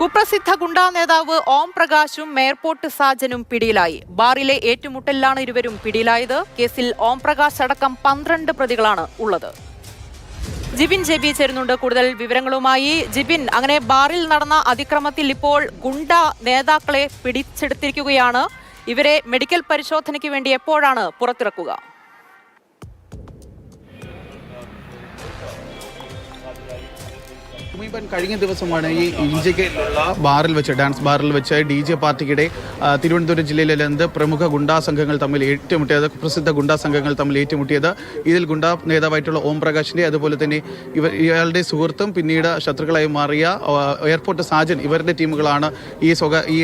കുപ്രസിദ്ധ ഗുണ്ടാ നേതാവ് ഓം പ്രകാശും മേയർപോർട്ട് സാജനും പിടിയിലായി. ബാറിലെ ഏറ്റുമുട്ടലിലാണ് ഇരുവരും പിടിയിലായത്. കേസിൽ ഓം പ്രകാശ് അടക്കം പന്ത്രണ്ട് പ്രതികളാണ് ഉള്ളത്. ജിബിൻ ജെബി ചേരുന്നുണ്ട്. കൂടുതൽ വിവരങ്ങളുമായി ജിബിൻ അങ്ങനെ ബാറിൽ നടന്ന അതിക്രമത്തിൽ ഇപ്പോൾ ഗുണ്ട നേതാക്കളെ പിടിച്ചെടുത്തിരിക്കുകയാണ്. ഇവരെ മെഡിക്കൽ പരിശോധനയ്ക്ക് വേണ്ടി എപ്പോഴാണ് പുറത്തിറക്കുക? ഉമീബൻ കഴിഞ്ഞ ദിവസമാണ് ഈ ഇഞ്ചിക്കയിലുള്ള ബാറിൽ വെച്ച് ഡാൻസ് ബാറിൽ വെച്ച് ഡി ജെ പാർട്ടിക്കിടെ തിരുവനന്തപുരം ജില്ലയിലെ രണ്ട് പ്രമുഖ ഗുണ്ടാ സംഘങ്ങൾ തമ്മിൽ ഏറ്റുമുട്ടിയത് പ്രസിദ്ധ ഗുണ്ടാ സംഘങ്ങൾ തമ്മിൽ ഏറ്റുമുട്ടിയത്. ഇതിൽ ഗുണ്ടാ നേതാവായിട്ടുള്ള ഓം പ്രകാശിന്റെ അതുപോലെ തന്നെ ഇവർ ഇയാളുടെ സുഹൃത്തും പിന്നീട് ശത്രുക്കളായി മാറിയ എയർപോർട്ട് സാജൻ ഇവരുടെ ടീമുകളാണ് ഈ സ്വക ഈ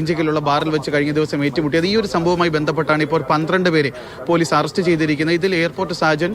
ഇഞ്ചിക്കയിലുള്ള ബാറിൽ വെച്ച് കഴിഞ്ഞ ദിവസം ഏറ്റുമുട്ടിയത്. ഈ ഒരു സംഭവവുമായി ബന്ധപ്പെട്ടാണ് ഇപ്പോൾ പന്ത്രണ്ട് പേരെ പോലീസ് അറസ്റ്റ് ചെയ്തിരിക്കുന്നത്. ഇതിൽ എയർപോർട്ട് സാജൻ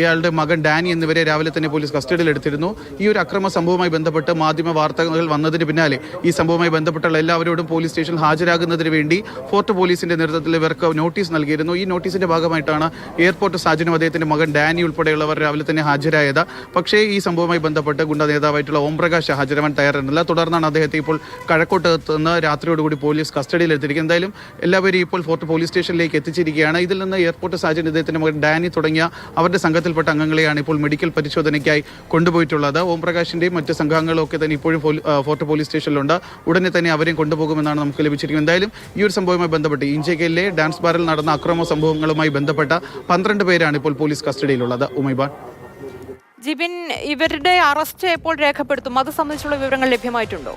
ഇയാളുടെ മകൻ ഡാനി എന്നിവരെ രാവിലെ തന്നെ പോലീസ് കസ്റ്റഡിയിൽ എടുത്തിരുന്നു ഈ ഒരു അക്രമ സംഭവവുമായി ബന്ധപ്പെട്ട് മാധ്യമ വാർത്തകൾ വന്നതിന് പിന്നാലെ ഈ സംഭവവുമായി ബന്ധപ്പെട്ടുള്ള എല്ലാവരോടും പോലീസ് സ്റ്റേഷനിൽ ഹാജരാകുന്നതിന് വേണ്ടി ഫോർട്ട് പോലീസിന്റെ നേതൃത്വത്തിൽ ഇവർക്ക് നോട്ടീസ് നൽകിയിരുന്നു. ഈ നോട്ടീസിന്റെ ഭാഗമായിട്ടാണ് എയർപോർട്ട് സാജനും അദ്ദേഹത്തിന്റെ മകൻ ഡാനി ഉൾപ്പെടെയുള്ളവർ രാവിലെ തന്നെ ഹാജരായത്. പക്ഷേ ഈ സംഭവവുമായി ബന്ധപ്പെട്ട് ഗുണ്ട നേതാവായിട്ടുള്ള ഓംപ്രകാശ് ഹാജരാവാൻ തയ്യാറായിരുന്നില്ല തുടർന്നാണ് അദ്ദേഹത്തെ ഇപ്പോൾ കഴക്കോട്ട് നിന്ന് രാത്രിയോടുകൂടി പോലീസ് കസ്റ്റഡിയിൽ എടുത്തിരിക്കുന്നത്. എന്തായാലും എല്ലാവരും ഇപ്പോൾ ഫോർട്ട് പോലീസ് സ്റ്റേഷനിലേക്ക് എത്തിച്ചിരിക്കുകയാണ്. ഇതിൽ നിന്ന് എയർപോർട്ട് സാജൻ അദ്ദേഹത്തിന്റെ മകൻ ഡാനി തുടങ്ങിയ അവരുടെ സംഘത്തിൽപ്പെട്ട അംഗങ്ങളെയാണ് ഇപ്പോൾ മെഡിക്കൽ പരിശോധനയ്ക്കായി കൊണ്ടുപോയിട്ടുള്ളത്. ഓം പ്രകാശിന്റെയും മറ്റ് സംഘങ്ങളും ഒക്കെ തന്നെ ഇപ്പോഴും ഫോർട്ട് പോലീസ് സ്റ്റേഷനിലുണ്ട്. ഉടനെ തന്നെ അവരെയും കൊണ്ടുപോകുമെന്നാണ് നമുക്ക് ലഭിച്ചിരിക്കുന്നത്. എന്തായാലും ഈ ഒരു സംഭവവുമായി ബന്ധപ്പെട്ട് ഇഞ്ചക്കയിലെ ഡാൻസ് ബാറിൽ നടന്ന അക്രമ സംഭവങ്ങളുമായി ബന്ധപ്പെട്ട പന്ത്രണ്ട് പേരാണ് ഇപ്പോൾ പോലീസ് കസ്റ്റഡിയിലുള്ളത്. ഉമൈബാൻ. ജിബിൻ ഇവരുടെ അറസ്റ്റ് എപ്പോൾ രേഖപ്പെടുത്തും? അത് സംബന്ധിച്ചുള്ള വിവരങ്ങൾ ലഭ്യമായിട്ടുണ്ടോ?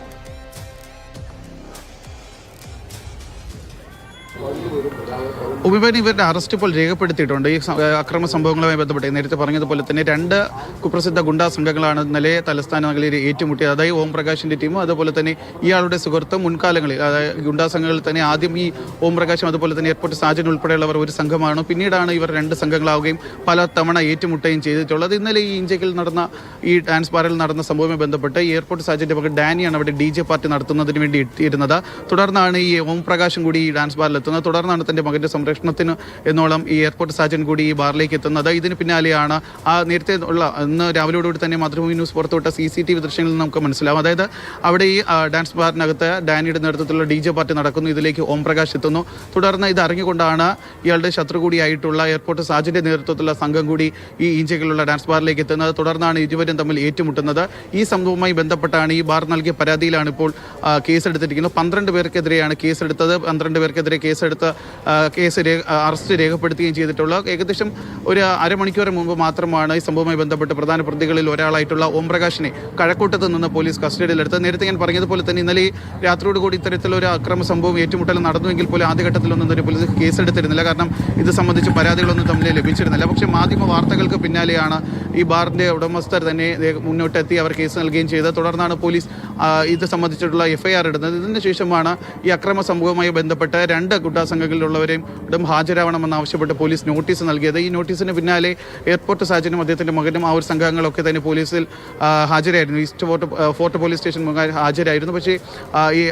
ഉമിബാൻ ഇവരുടെ അറസ്റ്റ് ഇപ്പോൾ രേഖപ്പെടുത്തിയിട്ടുണ്ട്. ഈ അക്രമ സംഭവങ്ങളുമായി ബന്ധപ്പെട്ട് നേരത്തെ പറഞ്ഞതുപോലെ തന്നെ രണ്ട് കുപ്രസിദ്ധ ഗുണ്ടാ സംഘങ്ങളാണ് ഇന്നലെ തലസ്ഥാന നഗരിയിൽ ഏറ്റുമുട്ടിയത്. അതായത് ഓം പ്രകാശിന്റെ ടീമും അതുപോലെ തന്നെ ഇയാളുടെ സുഹൃത്ത് മുൻകാലങ്ങളിൽ അതായത് ഗുണ്ടാ സംഘങ്ങളിൽ തന്നെ ആദ്യം ഈ ഓം പ്രകാശും അതുപോലെ തന്നെ എയർപോർട്ട് സാജൻ ഉൾപ്പെടെയുള്ളവർ ഒരു സംഘമാണ്. പിന്നീടാണ് ഇവർ രണ്ട് സംഘങ്ങളാവുകയും പല തവണ ഏറ്റുമുട്ടുകയും ചെയ്തിട്ടുള്ളത്. ഇന്നലെ ഈ ഇഞ്ചയ്ക്കിൽ നടന്ന ഈ ഡാൻസ് ബാറിൽ നടന്ന സംഭവവുമായി ബന്ധപ്പെട്ട് എയർപോർട്ട് സാജന്റെ മകൻ ഡാനിയാണ് അവിടെ ഡി ജെ പാർട്ടി നടത്തുന്നതിന് വേണ്ടി എത്തിയിരുന്നത്. തുടർന്നാണ് ഈ ഓം പ്രകാശും കൂടി ഈ ഡാൻസ് ബാറിൽ എത്തുന്നത്. തുടർന്നാണ് തന്റെ മകന്റെ സംരക്ഷണത്തിന് എന്നോളം ഈ എയർപോർട്ട് സാജൻ കൂടി ഈ ബാറിലേക്ക് എത്തുന്നത്. ഇതിന് പിന്നാലെയാണ് ആ നേരത്തെ ഉള്ള ഇന്ന് രാവിലെയോടുകൂടി തന്നെ മാതൃഭൂമി ന്യൂസ് പുറത്തുവിട്ട സി സി ടി വി ദൃശ്യങ്ങളിൽ നമുക്ക് മനസ്സിലാവും. അതായത് അവിടെ ഈ ഡാൻസ് ബാറിനകത്ത് ഡാനിയുടെ നേതൃത്വത്തിലുള്ള ഡി ജെ പാർട്ടി നടക്കുന്നു. ഇതിലേക്ക് ഓം പ്രകാശ് എത്തുന്നു. തുടർന്ന് ഇത് അറിഞ്ഞുകൊണ്ടാണ് ഇയാളുടെ ശത്രു കൂടിയായിട്ടുള്ള എയർപോർട്ട് സാജന്റെ നേതൃത്വത്തിലുള്ള സംഘം കൂടി ഈ ഈഞ്ചകളിലുള്ള ഡാൻസ് ബാറിലേക്ക് എത്തുന്നത്. തുടർന്നാണ് ഇരുവരും തമ്മിൽ ഏറ്റുമുട്ടുന്നത്. ഈ സംഭവവുമായി ബന്ധപ്പെട്ടാണ് ഈ ബാർ നൽകിയ പരാതിയിലാണ് ഇപ്പോൾ കേസെടുത്തിരിക്കുന്നത്. പന്ത്രണ്ട് പേർക്കെതിരെയാണ് കേസെടുത്തത്. പന്ത്രണ്ട് പേർക്കെതിരെ കേസെടുത്ത് കേസ് അറസ്റ്റ് രേഖപ്പെടുത്തുകയും ചെയ്തിട്ടുള്ള ഏകദേശം ഒരു അരമണിക്കൂർ മുമ്പ് മാത്രമാണ് ഈ സംഭവവുമായി ബന്ധപ്പെട്ട് പ്രധാന പ്രതികളിൽ ഒരാളായിട്ടുള്ള ഓം പ്രകാശിനെ കഴക്കൂട്ടത്ത് നിന്ന് പോലീസ് കസ്റ്റഡിയിലെടുത്ത് നേരത്തെ ഞാൻ പറഞ്ഞതുപോലെ തന്നെ ഇന്നലെ രാത്രിയോടുകൂടി രാത്രിയോട് കൂടി ഇത്തരത്തിലൊരു അക്രമ സംഭവം ഏറ്റുമുട്ടൽ നടന്നുവെങ്കിൽ പോലും ആദ്യഘട്ടത്തിലൊന്നും തന്നെ പോലീസ് കേസെടുത്തിരുന്നില്ല. കാരണം ഇത് സംബന്ധിച്ച് പരാതികളൊന്നും തമ്മിൽ ലഭിച്ചിരുന്നില്ല. പക്ഷേ മാധ്യമ വാർത്തകൾക്ക് പിന്നാലെയാണ് ഈ ബാറിന്റെ ഉടമസ്ഥർ തന്നെ മുന്നോട്ടെത്തി അവർ കേസ് നൽകുകയും ചെയ്തത് തുടർന്നാണ് പോലീസ് ഇത് സംബന്ധിച്ചിട്ടുള്ള എഫ്ഐആർ ഇടുന്നത്. ഇതിന് ശേഷമാണ് ഈ അക്രമ സംഭവവുമായി ബന്ധപ്പെട്ട് രണ്ട് ഗുണ്ടാ സംഘങ്ങളിലുള്ളവരെയും ഉടൻ ഹാജരാവണമെന്ന് ആവശ്യപ്പെട്ട് പോലീസ് നോട്ടീസ് നൽകിയത്. ഈ നോട്ടീസിന് പിന്നാലെ എയർപോർട്ട് സാജനും അദ്ദേഹത്തിന്റെ മകനും ആ ഒരു സംഘങ്ങളൊക്കെ തന്നെ പോലീസിൽ ഹാജരായിരുന്നു. East fort fort police station ഹാജരായിരുന്നു. പക്ഷേ ഈ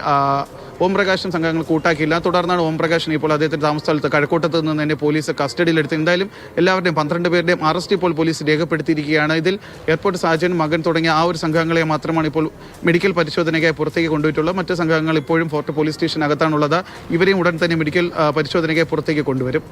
ഓം പ്രകാശൻ സംഘങ്ങൾ കൂട്ടാക്കിയില്ല. തുടർന്നാണ് ഓം പ്രകാശിനെ ഇപ്പോൾ അദ്ദേഹത്തിന്റെ താമസ സ്ഥലത്ത് കഴക്കൂട്ടത്ത് നിന്ന് തന്നെ പോലീസ് കസ്റ്റഡിയിലെടുത്ത്. എന്തായാലും എല്ലാവരുടെയും പന്ത്രണ്ട് പേരുടെയും അറസ്റ്റ് ഇപ്പോൾ പോലീസ് രേഖപ്പെടുത്തിയിരിക്കുകയാണ്. ഇതിൽ എയർപോർട്ട് സാജൻ മകൻ തുടങ്ങിയ ആ ഒരു സംഘങ്ങളെ മാത്രമാണ് ഇപ്പോൾ മെഡിക്കൽ പരിശോധനയ്ക്കായി പുറത്തേക്ക് കൊണ്ടുപോയിട്ടുള്ളത്. മറ്റ് സംഘങ്ങൾ ഇപ്പോഴും ഫോർട്ട് പോലീസ് സ്റ്റേഷനകത്താണുള്ളത്. ഇവരെയും ഉടൻ തന്നെ മെഡിക്കൽ പരിശോധനയ്ക്കായി പുറത്തേക്ക് കൊണ്ടുവരും.